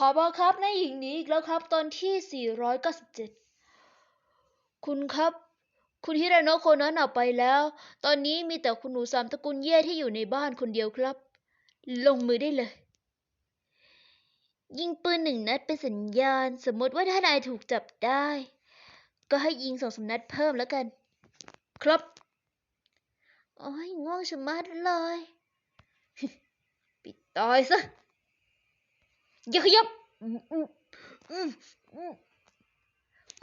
ขอบอครับนายหญิงนี้อีกแล้วครับ ตอนที่ 497 คุณครับ คุณฮิราโนะโคนั้นออกไปแล้ว ตอนนี้มีแต่คุณหนูสามตระกูลเย่ที่อยู่ในบ้านคนเดียวครับ ลงมือได้เลย ยิงปืนหนึ่งนัดเป็นสัญญาณ สมมติว่าถ้านายถูกจับได้ ก็ให้ยิงสองสามนัดเพิ่มแล้วกัน ครับโอ้ยง่วงชะมัดเลย ปิดตายซะ อย่าขยับ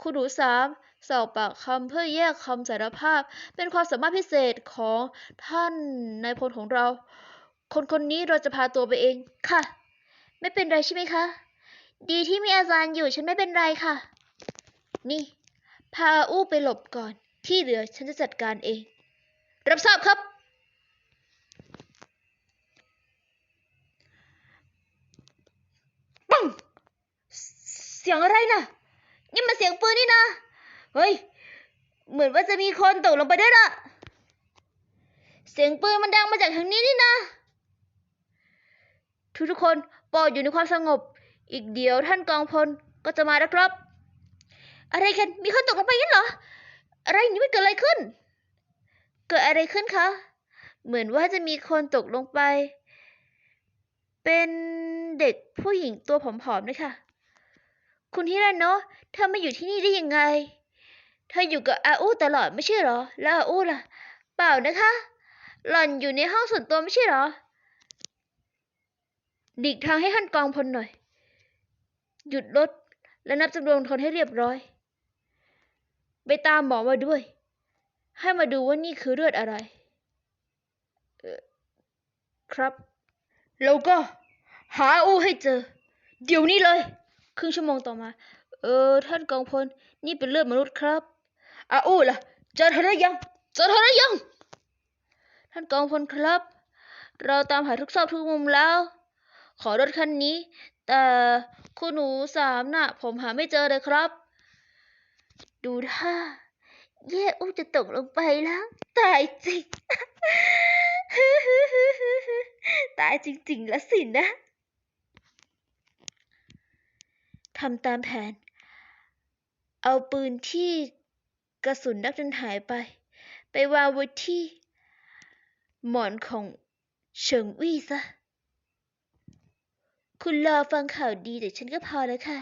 คุณหนูสามสอบปากคำเพื่อแยกคำสารภาพ เป็นความสามารถพิเศษของท่านนายพลของเรา คนคนนี้เราจะพาตัวไปเองค่ะ ไม่เป็นไรใช่ไหมคะ ดีที่มีอาจารย์อยู่ฉันไม่เป็นไรค่ะ นี่ พาอู้ไปหลบก่อน ที่เหลือฉันจะจัดการเอง รับทราบครับ ปัง เสียงอะไรนะนี่มันเสียงปืนนี่นะ เฮ้ย เหมือนว่าจะมีคนตกลงไปด้วยล่ะ เสียงปืนมันดังมาจากทางนี้นี่นะ ทุกทุกคนโปรดอยู่ในความสงบ อีกเดียวท่านกองพลก็จะมาแล้วครับ อะไรกัน มีคนตกลงไปงั้นเหรอ อะไรนี่มันเกิดอะไรขึ้น เกิดอะไรขึ้นคะ เหมือนว่าจะมีคนตกลงไป เป็นเด็กผู้หญิงตัวผอมๆนะคะ คุณฮิราโนะเธอมาอยู่ที่นี่ได้ยังไง เธออยู่กับอาอู้ตลอดไม่ใช่หรอ แล้วอาอู้ล่ะ เปล่านะคะ หล่อนอยู่ในห้องส่วนตัวไม่ใช่หรอดิกทางให้ท่านกองพลหน่อย หยุดรถและนับจำนวนคนให้เรียบร้อย ไปตามหมอมาด้วย ให้มาดูว่านี่คือเลือดอะไรเออครับ แล้วก็ หาอู้ให้เจอ เดี๋ยวนี้เลย ครึ่งชั่วโมงต่อมา เออ ท่านกองพล นี่เป็นเลือดมนุษย์ครับอาอู้ล่ะ เจอเธอหรือยัง เจอเธอหรือยัง ท่านกองพลครับ เราตามหาทุกซอกทุกมุมแล้ว ขอรถคันนี้ แต่คุณหนูสามน่ะ ผมหาไม่เจอเลยครับ ดูท่าเย่อู้จะตกลงไปแล้ว ตายจริง ตายจริง ๆ แล้วสินะ ทำตามแผน เอาปืนที่กระสุนนักจนหายไป ไปวางไว้ที่ หมอนของเฉิงวี่ซะ คุณรอฟังข่าวดีจากฉันก็พอแล้วค่ะ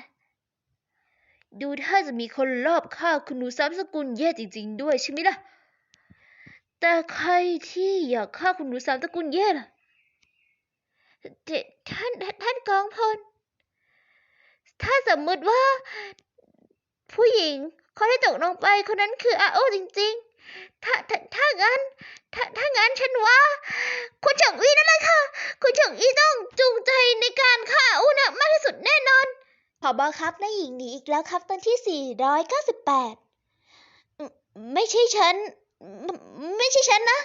ดูถ้าจะมีคนรอบฆ่าคุณหนูซ้ำสกุลแย่จริง ๆ ด้วยใช่ไหมล่ะ แต่ใครที่อยากฆ่าคุณหนูสามตระกูลแย่ล่ะท่านท่านกองพล ถ้าสมมุติว่า ผู้หญิงคนที่ตกลงไปคนนั้นคืออาโอจริง ๆ ถ้าถ้าถ้างั้นถ้าถ้างั้นฉันว่า คุณเฉิงอีนั่นเลยค่ะ คุณเฉิงอีต้องจูงใจในการฆ่าอาอูนะมากที่สุดแน่นอนผอบอครับนายหญิงหนีอีกแล้วครับตอนที่ 498 ไม่ใช่ฉัน ไม่ไม่ใช่ฉันนะ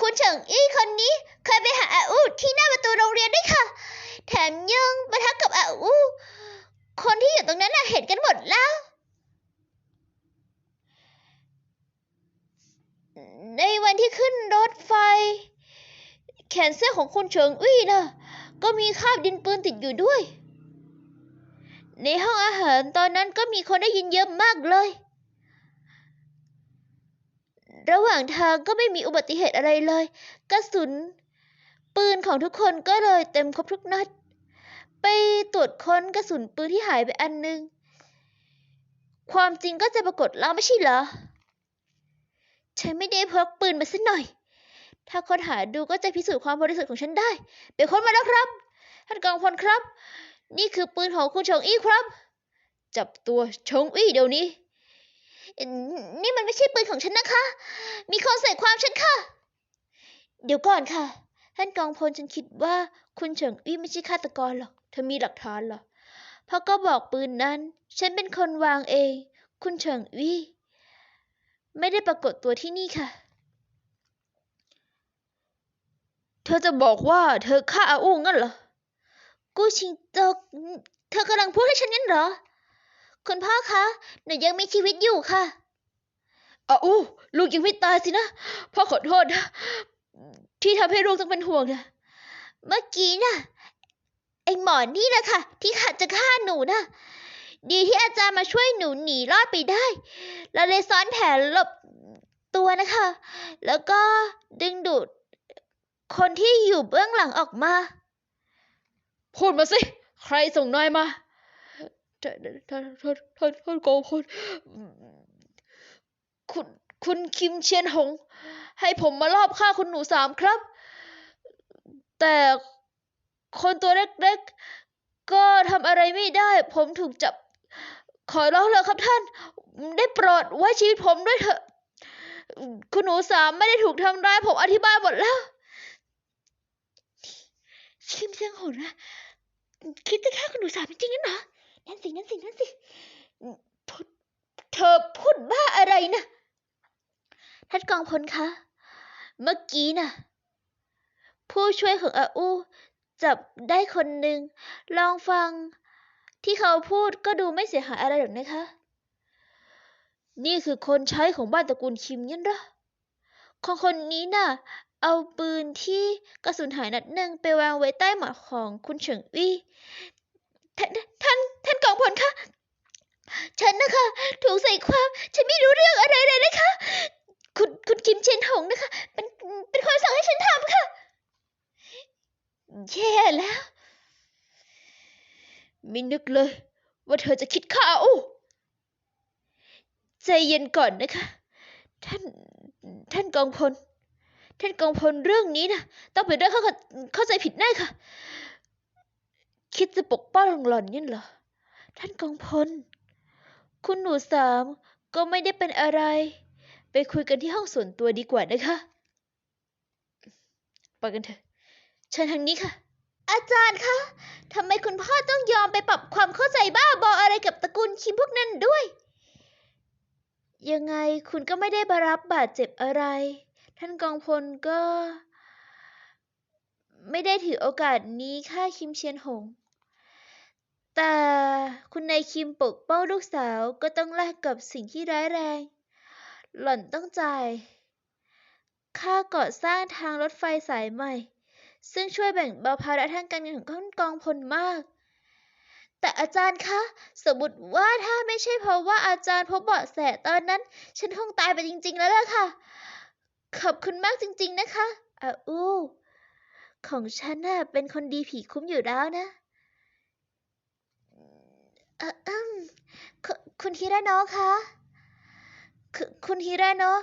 คุณเฉิงอี้คนนี้เคย รงนั้นน่ะเห็นกันหมดแล้ว ในวันที่ขึ้นรถไฟ แขนเสื้อของคุณเฉิงอี้น่ะก็มีคราบดินปืนติดอยู่ด้วย ในห้องอาหารตอนนั้นก็มีคนได้ยินเยอะมากเลย ระหว่างทางก็ไม่มีอุบัติเหตุอะไรเลย กระสุน ปืนของทุกคนก็เลยเต็มครบทุกนัด ไปตรวจค้นกระสุนปืนที่หายไปอันหนึง ความจริงก็จะปรากฏแล้วไม่ใช่เหรอ ฉันไม่ได้พกปืนมาสักหน่อย ถ้าค้นหาดูก็จะพิสูจน์ความบริสุทธิ์ของฉันได้ ไปค้นมาแล้วครับ ท่านกองพลครับ นี่คือปืนของคุณชงอี้ครับ จับตัวชงอี้เดี๋ยวนี้ นี่มันไม่ใช่ปืนของฉันนะคะ มีคนใส่ความฉันค่ะ เดี๋ยวก่อนค่ะ ท่านกองพลฉันคิดว่าคุณเฉิงอี้ไม่ใช่ฆาตกรหรอก เธอมีหลักฐานเหรอพราะก็บอกปืนนั้น ฉันเป็นคนวางเอง คุณเฉิงอี้ไม่ได้ปรากฏตัวที่นี่ค่ะ เธอจะบอกว่าเธอฆ่าอาอู้งั้นเหรอ กู้ชิงโจกเธอกำลังพูดให้ฉันงั้นเหรอ คุณพ่อคะ หนูยังมีชีวิตอยู่ค่ะอาอู้ลูกยังไม่ตายสินะ พ่อขอโทษนะ ที่ทำให้ลูกต้องเป็นห่วงนะ เมื่อกี้น่ะ ไอหมอนี่แหละค่ะ ที่ขัดจะฆ่าหนูนะดีที่อาจารย์มาช่วยหนูหนีรอดไปได้ เราเลยซ้อนแผนหลบตัวนะคะ แล้วก็ดึงดูด คนที่อยู่เบื้องหลังออกมา พูดมาสิ ใครส่งนายมาท่านท่านท่านท่านท่านโกพลคุณคุณคิมเชียนหง ให้ผมมาลอบฆ่าคุณหนูสามครับ แต่ คนตัวเล็กๆ ก็ทำอะไรไม่ได้ ผมถูกจับ ขอร้องเลยครับท่าน ได้โปรดไว้ชีวิตผมด้วยเถอะ คุณหนูสามไม่ได้ถูกทำร้าย ผมอธิบายหมดแล้วคิมเซียงหงนะคิดจะฆ่าคุณหนูสามจริงๆนั่นเหรอนั่นสินั่นสินั่นสิพูดเธอพูดบ้าอะไรนะท่านกองพลคะ เมื่อกี้น่ะ ผู้ช่วยของอาอู จับได้คนหนึ่ง ลองฟังที่เขาพูดก็ดูไม่เสียหายอะไรหรอกนะคะ นี่คือคนใช้ของบ้านตระกูลคิมยันหรอคนคนนี้น่ะ เอาปืนที่กระสุนหายนัดหนึ่งไปวางไว้ใต้หมอนของคุณเฉิงอี้ท่านท่านท่านกองพลคะ ฉันนะคะ ถูกใส่ความ ฉันไม่รู้เรื่องอะไรเลยนะคะ คุณคุณคิมเชนหงนะคะ เป็นเป็นคนสั่งให้ฉันทำค่ะ แย่แล้วไม่นึกเลย ว่าเธอจะคิดฆ่าอู้ใจเย็นก่อนนะคะ ท่านท่านกองพล ท่านกองพลเรื่องนี้นะต้องเป็นเรื่องเข้าเข้าใจผิดแน่ค่ะ คิดจะปกป้องหล่อนงั้นเหรอ ท่านกองพล คุณหนูสามก็ไม่ได้เป็นอะไร ไปคุยกันที่ห้องส่วนตัวดีกว่านะคะ ไปกันเถอะ เชิญทางนี้ค่ะ อาจารย์คะทำไมคุณพ่อต้องยอมไปปรับความเข้าใจบ้าบออะไรกับตระกูลคิมพวกนั้นด้วย ยังไงคุณก็ไม่ได้บารับบาดเจ็บอะไร ท่านกองพลก็ ไม่ได้ถือโอกาสนี้ฆ่าคิมเชียนหง แต่คุณนายคิมปกป้องลูกสาวก็ต้องแลกกับสิ่งที่ร้ายแรง หล่อนต้องจ่ายค่าก่อสร้างทางรถไฟสายใหม่ ซึ่งช่วยแบ่งเบาภาระทางการเงินของท่านกองพลมาก แต่อาจารย์คะ สมมติว่าถ้าไม่ใช่เพราะว่าอาจารย์พบเบาะแสตอนนั้น ฉันคงตายไปจริง ๆ แล้วล่ะค่ะ ขอบคุณมากจริง ๆ นะคะอาอู้ของฉันน่ะเป็นคนดีผีคุ้มอยู่แล้วนะอ่ออืมคุคุณฮิราโนะคะ คุคุณฮิราโนะ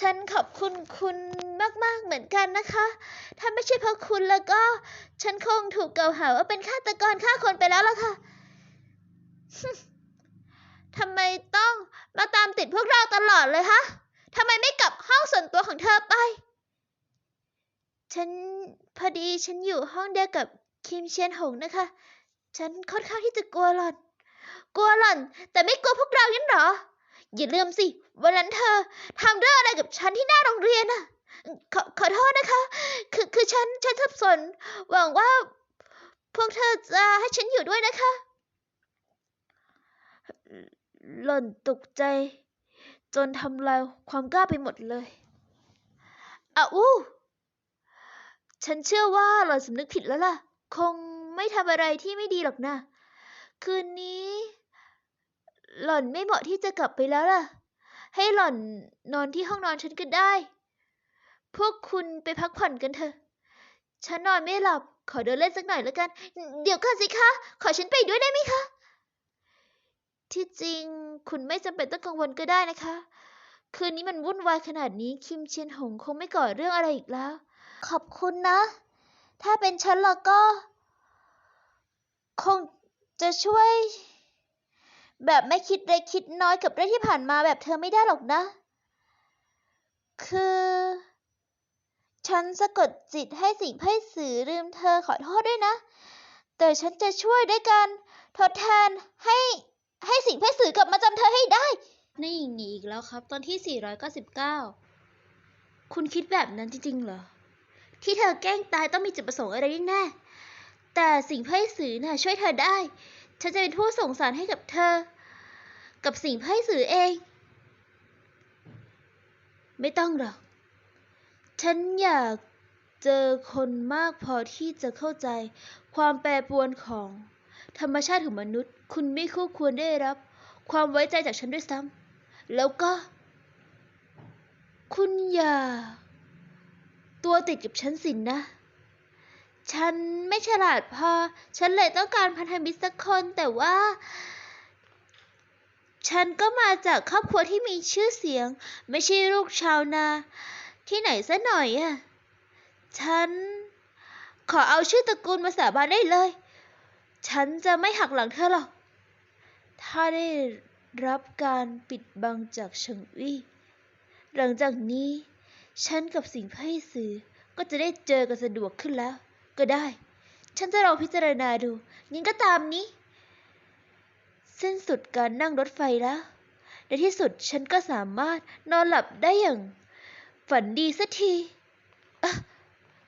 ฉันขอบคุณคุณมาก ๆ เหมือนกันนะคะ ถ้าไม่ใช่เพราะคุณแล้วก็ ฉันคงถูกกล่าวหาว่าเป็นฆาตกรฆ่าคนไปแล้วล่ะค่ะทำไมต้องมาตามติดพวกเราตลอดเลยฮะทำไมไม่กลับห้องส่วนตัวของเธอไป ฉันพอดีฉันอยู่ห้องเดียวกับคิมเชียนหงนะคะ ฉันค่อนข้างที่จะกลัวหล่อน กลัวหล่อน แต่ไม่กลัวพวกเรายันเหรอ อย่าลืมสิ วันนั้นเธอทำเรื่องอะไรกับฉันที่หน้าโรงเรียนน่ะขอขอโทษนะคะ คือคือฉันฉันสับสน หวังว่า พวกเธอจะให้ฉันอยู่ด้วยนะคะ หล่อนตกใจ จนทำลายความกล้าไปหมดเลยอ้าวอู้ฉันเชื่อว่าหล่อนสำนึกผิดแล้วล่ะ คงไม่ทำอะไรที่ไม่ดีหรอกนะ คืนนี้ หล่อนไม่เหมาะที่จะกลับไปแล้วล่ะ ให้หล่อนนอนที่ห้องนอนฉันก็ได้ พวกคุณไปพักผ่อนกันเถอะ ฉันนอนไม่หลับ ขอเดินเล่นสักหน่อยแล้วกัน เดี๋ยวก่อนสิคะ ขอฉันไปด้วยได้ไหมคะ ที่จริงคุณไม่จำเป็นต้องกังวลก็ได้นะคะ คืนนี้มันวุ่นวายขนาดนี้คิมเชียนหงคงไม่ก่อเรื่องอะไรอีกแล้ว ขอบคุณนะ ถ้าเป็นฉันแล้วก็ คงจะช่วย แบบไม่คิดเล็กคิดน้อยกับเรื่องที่ผ่านมาแบบเธอไม่ได้หรอกนะ คือ ฉันสะกดจิตให้สิ่งไพ่สื่อลืมเธอขอโทษด้วยนะ แต่ฉันจะช่วยด้วยการทดแทนให้ให้สิ่งไพ่สื่อกลับมาจำเธอให้ได้ในหญิงหนีอีกแล้วครับ ตอนที่ 499 คุณคิดแบบนั้นจริงๆเหรอ ที่เธอแกล้งตายต้องมีจุดประสงค์อะไรแน่ๆแต่สิ่งไพ่สื่อน่ะช่วยเธอได้ ฉันจะเป็นผู้ส่งสารให้กับเธอ กับสิ่งไพ่สื่อเอง ไม่ต้องหรอก ฉันอยากเจอคนมากพอที่จะเข้าใจความแปรปรวนของธรรมชาติของมนุษย์ คุณไม่คู่ควรได้รับ ความไว้ใจจากฉันด้วยซ้ำแล้วก็ คุณอย่า ตัวติดกับฉันสินนะ ฉันไม่ฉลาดพอ ฉันเลยต้องการพันธมิตรสักคน แต่ว่า ฉันก็มาจากครอบครัวที่มีชื่อเสียง ไม่ใช่ลูกชาวนา ที่ไหนซะหน่อยอะฉัน ขอเอาชื่อตระกูลมาสาบานได้เลย ฉันจะไม่หักหลังเธอหรอก ถ้าได้รับการปิดบังจากเฉิงอี้หลังจากนี้ ฉันกับสิงห์ไพสือก็จะได้เจอกันสะดวกขึ้นแล้ว ก็ได้ ฉันจะลองพิจารณาดูงั้นก็ตามนี้ สิ้นสุดการนั่งรถไฟแล้ว ในที่สุดฉันก็สามารถนอนหลับได้อย่าง ฝันดีสักทีเอ๊ะ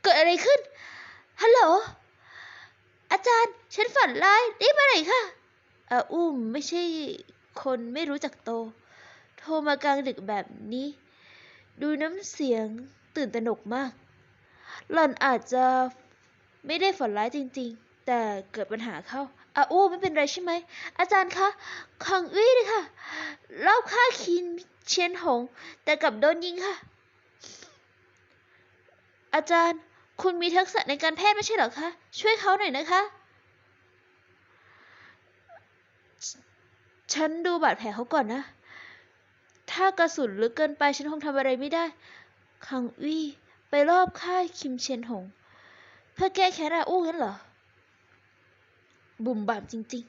เกิดอะไรขึ้น ฮัลโหล อาจารย์ ฉันฝันร้ายรีบมาหน่อยค่ะอาอุ้มไม่ใช่คนไม่รู้จักโต โทรมากลางดึกแบบนี้ ดูน้ำเสียงตื่นตระหนกมาก หล่อนอาจจะ ไม่ได้ฝันร้ายจริงๆ แต่เกิดปัญหาเข้าอาอู้ไม่เป็นไรใช่ไหม อาจารย์คะคังอี้เลยค่ะรอบฆ่าคินเชียนหง แต่กลับโดนยิงค่ะ อาจารย์คุณมีทักษะในการแพทย์ไม่ใช่หรอคะ ช่วยเขาหน่อยนะคะฉฉันดูบาดแผลเขาก่อนนะ ถ้ากระสุนลึกเกินไปฉันคงทำอะไรไม่ได้ คังอี้ไปรอบค่ายคิมเชียนหง เพื่อแก้แค้นอาอู้งั้นเหรอ บุ่มบามจริง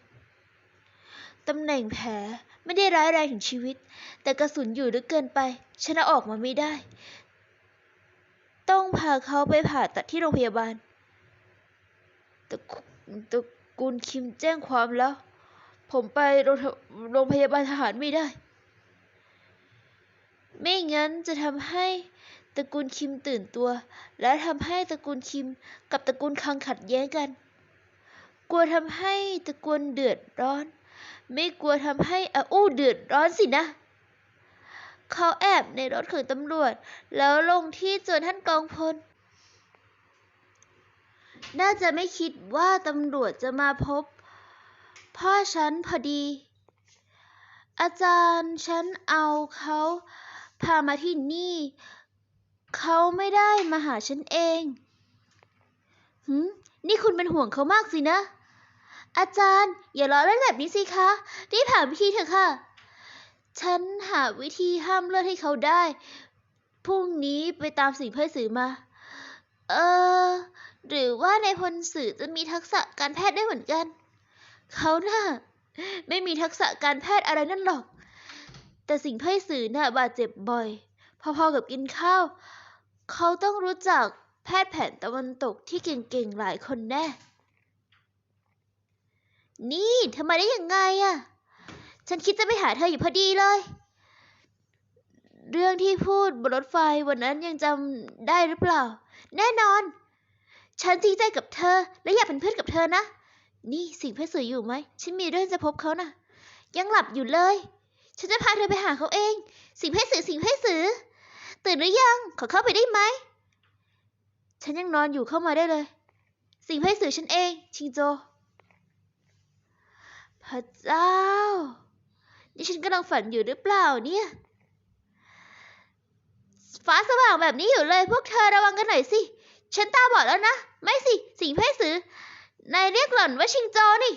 ๆ ตำแหน่งแผลไม่ได้ร้ายแรงถึงชีวิต แต่กระสุนอยู่ลึกเกินไปฉันเออกมาไม่ได้ ต้องพาเขาไปผ่าตัดที่โรงพยาบาลตระตระกูลคิมแจ้งความแล้ว ผมไปโรงโรงพยาบาลทหารไม่ได้ ไม่งั้นจะทำให้ ตระกูลคิมตื่นตัว และทำให้ตระกูลคิมกับตระกูลคังขัดแย้งกัน กลัวทำให้ตระกูลเดือดร้อน ไม่กลัวทำให้อาอู้เดือดร้อนสินะ เขาแอบในรถของตำรวจ แล้วลงที่จวนท่านกองพล น่าจะไม่คิดว่าตำรวจจะมาพบ พ่อฉันพอดี อาจารย์ฉันเอาเขาพามาที่นี่ เขาไม่ได้มาหาฉันเองหืมนี่คุณเป็นห่วงเขามากสินะ อาจารย์ อย่าล้อเล่นแบบนี้สิคะรีบหาวิธีเถอะค่ะ ฉันหาวิธีห้ามเลือดให้เขาได้ พรุ่งนี้ไปตามสิ่งเพื่อสื่อมา เออ หรือว่าในายพลสื่อจะมีทักษะการแพทย์ได้เหมือนกัน เขาน่ะไม่มีทักษะการแพทย์อะไรนั่นหรอก แต่สิ่งเพื่อสื่อน่ะบาดเจ็บบ่อย พอๆกับกินข้าว เขาต้องรู้จักแพทย์แผนตะวันตกที่เก่งๆหลายคนแน่ นี่เธอมาได้ยังไงอะฉันคิดจะไปหาเธออยู่พอดีเลย เรื่องที่พูดบนรถไฟวันนั้นยังจำได้หรือเปล่า แน่นอน ฉันจริงใจกับเธอ และอยากเป็นเพื่อนกับเธอนะ นี่สิ่งเพชรสวยอยู่ไหม ฉันมีเรื่องจะพบเขานะยังหลับอยู่เลย ฉันจะพาเธอไปหาเขาเอง สิ่งเพชรสือสิ่งเพชรสือ ตื่นหรือยัง ขอเข้าไปได้ไหม ฉันยังนอนอยู่เข้ามาได้เลย สิ่งเพชรสือฉันเอง ชิงโจ พระเจ้า นี่ฉันกำลังฝันอยู่หรือเปล่าเนี่ย ฟ้าสว่างแบบนี้อยู่เลย พวกเธอระวังกันหน่อยสิ ฉันตาบอดแล้วนะ ไม่สิ สิงเพศสือนายเรียกหล่อนว่าชิงโจนี่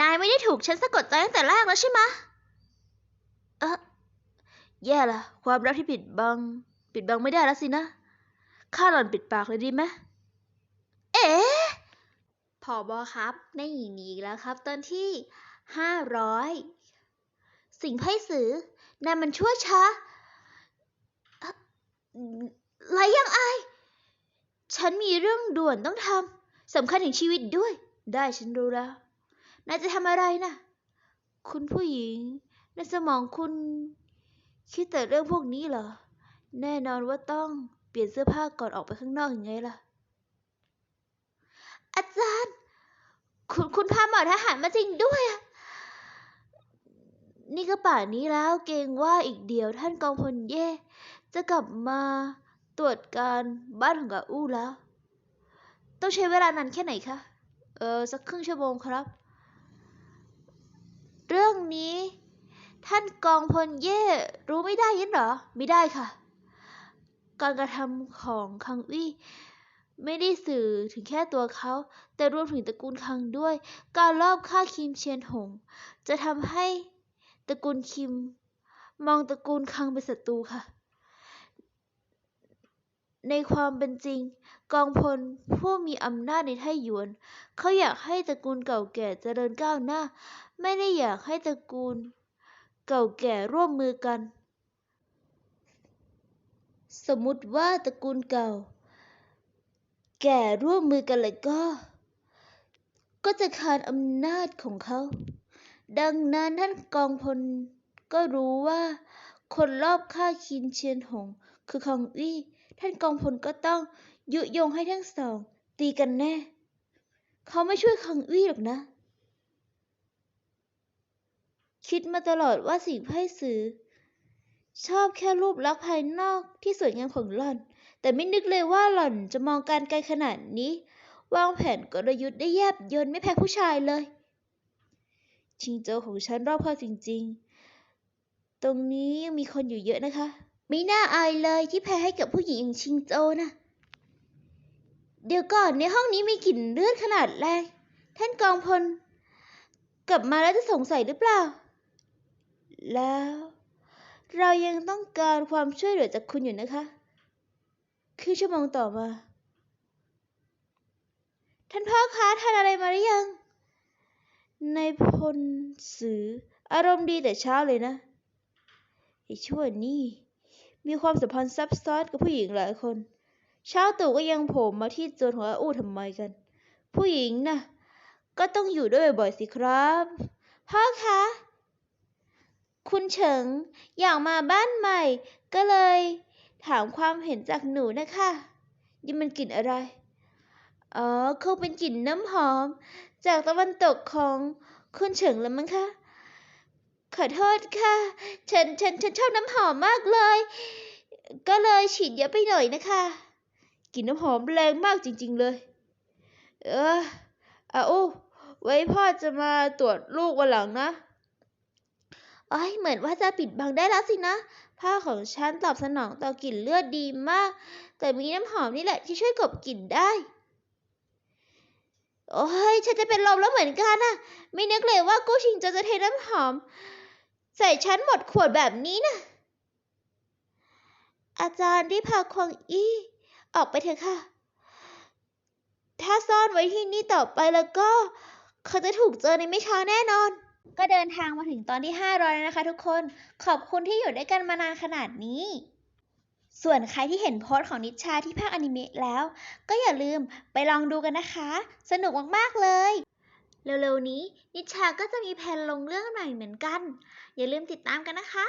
นายไม่ได้ถูกฉันสะกดใจตั้งแต่แรกแล้วใช่ไหมเออ แย่ละความรักที่ปิดบัง ปิดบังไม่ได้แล้วสินะ ข้าหล่อนปิดปากเลยดีไหมเอ๊ะพอบอครับในหญิงอีกแล้วครับ ตอนที่ห้าร้อยสิ่งไพ่สือนายมันชั่วช้าเอ่อไรยังอฉันมีเรื่องด่วนต้องทำสำคัญถึงชีวิตด้วย ได้ฉันรู้แล้วนายจะทำอะไรนะคุณผู้หญิงในสมองคุณ คิดแต่เรื่องพวกนี้เหรอ แน่นอนว่าต้องเปลี่ยนเสื้อผ้าก่อนออกไปข้างนอกอยังไงล่ะ อาจารย์ คุณคุณพาหมอทหารมาจริงด้วยอะนี่ก็ป่านนี้แล้วเกรงว่าอีกเดียวท่านกองพลเย่จะกลับมาตรวจการบ้านของกาอู้แล้ว ต้องใช้เวลานานแค่ไหนคะ เออสักครึ่งชั่วโมงครับ เรื่องนี้ ท่านกองพลเย่รู้ไม่ได้ยันเหรอ ไม่ได้ค่ะ การกระทำของคังวี่ไม่ได้สื่อถึงแค่ตัวเขา แต่รวมถึงตระกูลคังด้วย การลอบฆ่าคิมเชียนหง จะทำให้ตระกูลคิม มองตระกูลคังเป็นศัตรูค่ะ ในความเป็นจริง กองพลผู้มีอำนาจในไทหยวน เขาอยากให้ตระกูลเก่าแก่เจริญก้าวหน้า ไม่ได้อยากให้ตระกูล เก่าแก่ร่วมมือกัน สมมุติว่าตระกูลเก่า แก่ร่วมมือกันเลยก็ ก็จะขาดอำนาจของเขา ดังนั้นท่านกองพลก็รู้ว่า คนรอบฆ่าคินเชียนหง คือคองอี้ท่านกองพลก็ต้องยุยงให้ทั้งสอง ตีกันแน่ เขาไม่ช่วยคองอี้หรอกนะ คิดมาตลอดว่าสิ่งไพ่สื่อชอบแค่รูปลักษณ์ภายนอกที่สวยงามของหล่อน แต่ไม่นึกเลยว่าหล่อนจะมองการไกลขนาดนี้ วางแผนกลยุทธ์ได้แยบยลไม่แพ้ผู้ชายเลย ชิงโจวของฉันรอบคอบจริง ๆ ตรงนี้ยังมีคนอยู่เยอะนะคะ ไม่น่าอายเลยที่แพ้ให้กับผู้หญิงอย่างชิงโจวนะเดี๋ยวก่อนในห้องนี้มีกลิ่นเลือดขนาดแรงท่านกองพล กลับมาแล้วจะสงสัยหรือเปล่า แล้ว เรายังต้องการความช่วยเหลือจากคุณอยู่นะคะคือชั่วโมงต่อมา ท่านพ่อคะทานอะไรมาหรือยัง ในายพลสืออารมณ์ดีแต่เช้าเลยนะไอ้ชั่วนี่ มีความสัมพันธ์ซับซ้อนกับผู้หญิงหลายคน เช้าตู่ก็ยังโผล่มาที่โจนของอาอู้ทำไมกัน ผู้หญิงน่ะก็ต้องอยู่ด้วยบ่อยๆสิครับ พ่อคะ คุณเฉิงอยากมาบ้านใหม่ ก็เลย ถามความเห็นจากหนูนะคะนี่มันกลิ่นอะไร อ๋อคงเป็นกลิ่นน้ำหอม จากตะวันตกของคุณเฉิงแล้วมั้งคะ ขอโทษค่ะ ฉันฉันฉันชอบน้ำหอมมากเลย ก็เลยฉีดเยอะไปหน่อยนะคะกลิ่นน้ำหอมแรงมากจริง ๆเลย เอออาอู้ไว้พ่อจะมาตรวจลูกวันหลังนะ โอ้ยเหมือนว่าจะปิดบังได้แล้วสินะ ผ้าของฉันตอบสนองต่อกลิ่นเลือดดีมาก แต่มีน้ำหอมนี่แหละที่ช่วยกลบกลิ่นได้ โอ้ยฉันจะเป็นลมแล้วเหมือนกันนะไม่นึกเลยว่ากู้ชิงจะจะเทน้ำหอม ใส่ฉันหมดขวดแบบนี้นะอาจารย์รีพาควงอี้ออกไปเถอะค่ะ ถ้าซ่อนไว้ที่นี่ต่อไปแล้วก็ เขาจะถูกเจอในไม่ช้าแน่นอน ก็เดินทางมาถึงตอนที่ 500 แล้วนะคะทุกคน ขอบคุณที่อยู่ด้วยกันมานานขนาดนี้ ส่วนใครที่เห็นโพสต์ของนิชชาที่ภาคอนิเมะแล้ว ก็อย่าลืมไปลองดูกันนะคะ สนุกมาก ๆ เลย เร็ว ๆ นี้นิชชาก็จะมีแผนลงเรื่องใหม่เหมือนกัน อย่าลืมติดตามกันนะคะ